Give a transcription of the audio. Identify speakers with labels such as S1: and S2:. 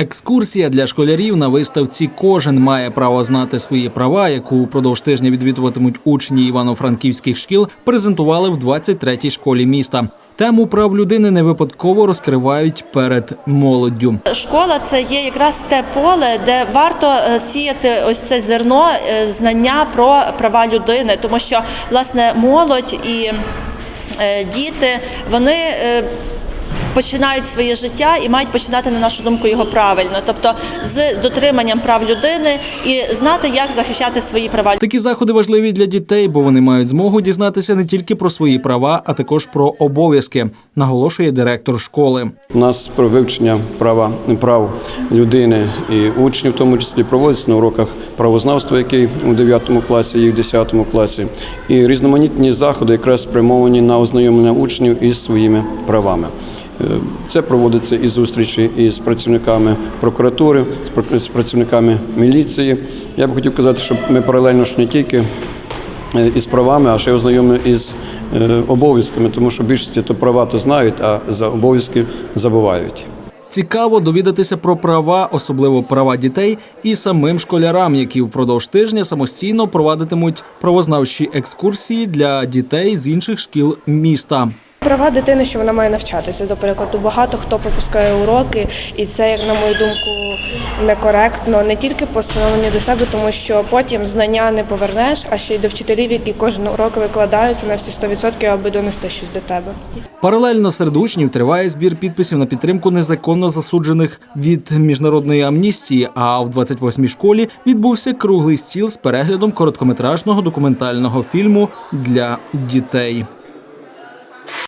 S1: Екскурсія для школярів на виставці Кожен має право знати свої права, яку упродовж тижня відвідуватимуть учні івано-франківських шкіл, презентували в 23-й школі міста. Тему прав людини не випадково розкривають перед молоддю.
S2: Школа це є якраз те поле, де варто е, сіяти ось це зерно е, знання про права людини, тому що власне молодь і е, діти вони. Починають своє життя і мають починати, на нашу думку, його правильно, тобто з дотриманням прав людини і знати, як захищати свої права.
S1: Такі заходи важливі для дітей, бо вони мають змогу дізнатися не тільки про свої права, а також про обов'язки, наголошує директор школи.
S3: У нас про вивчення права прав людини і учнів, в тому числі проводиться на уроках правознавства, який у 9 класі і в 10 класі, і різноманітні заходи, якраз спрямовані на ознайомлення учнів із своїми правами. Е, Це проводиться і зустрічі із працівниками прокуратури, з пр- працівниками міліції. Я б хотів казати, що ми паралельно ж не тільки е, із правами, а ще й ознайомлені із е, обов'язками, тому що більшості то права то знають, а за обов'язки забувають.
S1: Цікаво довідатися про права, особливо права дітей, і самим школярам, які впродовж тижня самостійно провадитимуть правознавчі екскурсії для дітей з інших шкіл міста.
S4: Права дитини, що вона має навчатися. До прикладу, багато хто пропускає уроки, і це, як на мою думку, некоректно не тільки по становленню до себе, тому що потім знання не повернеш, а ще й до вчителів, які кожен урок викладаються на всі 100%, аби донести щось до тебе.
S1: Паралельно серед учнів триває збір підписів на підтримку незаконно засуджених від міжнародної амністії. А в 28-й школі відбувся круглий стіл з переглядом короткометражного документального фільму для дітей.